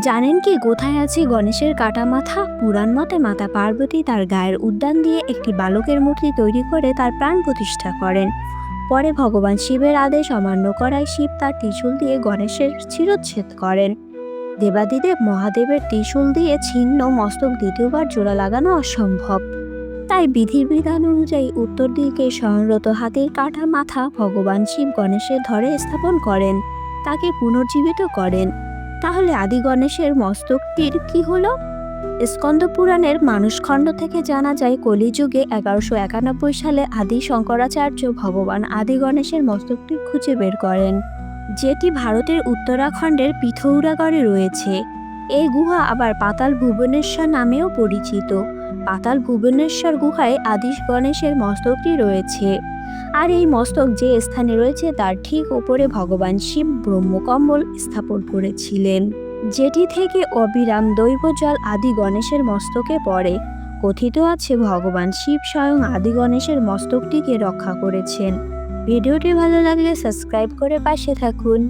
জানেন কি কোথায় আছে গণেশের কাটা মাথা? পুরাণ মতে মাতা পার্বতী তার গায়ের উদ্যান দিয়ে একটি বালকের মূর্তি তৈরি করে তার প্রাণ প্রতিষ্ঠা করেন। পরে ভগবান শিবের আদেশ অমান্য করায় শিব তার ত্রিশূল দিয়ে গণেশের শিরচ্ছেদ করেন। দেবাদিদেব মহাদেবের ত্রিশূল দিয়ে ছিন্ন মস্তক দ্বিতীয়বার জোড়া লাগানো অসম্ভব। তাই বিধির বিধান অনুযায়ী উত্তর দিকে সংরত হাতির কাটা মাথা ভগবান শিব গণেশের ধরে স্থাপন করেন। তাকে পুনর্জীবিত করেন। তাহলে আদি গণেশের মস্তকটির কি হলো? স্কন্দ পুরাণের মানুষখণ্ড থেকে জানা যায়, কলিযুগে এগারোশো একানব্বই সালে আদি শঙ্করাচার্য ভগবান আদি গণেশের মস্তকটি খুঁজে বের করেন, যেটি ভারতের উত্তরাখণ্ডের পিথৌরাগড়ে রয়েছে। এই গুহা আবার পাতাল ভুবনেশ্বর নামেও পরিচিত। পাতাল ভুবনেশ্বর গুহায় আদি গণেশের মস্তকটি রয়েছে। আর এই মস্তক যে স্থানে রয়েছে তার ঠিক উপরে ভগবান শিব ব্রহ্মকম্বল স্থাপন করেছিলেন, যেটি থেকে অবিরাম দৈব জল আদি গণেশের মস্তকে পড়ে। কথিত আছে ভগবান শিব স্বয়ং আদি গণেশের মস্তকটিকে রক্ষা করেছেন। ভিডিওটি ভালো লাগলে সাবস্ক্রাইব করে পাশে থাকুন।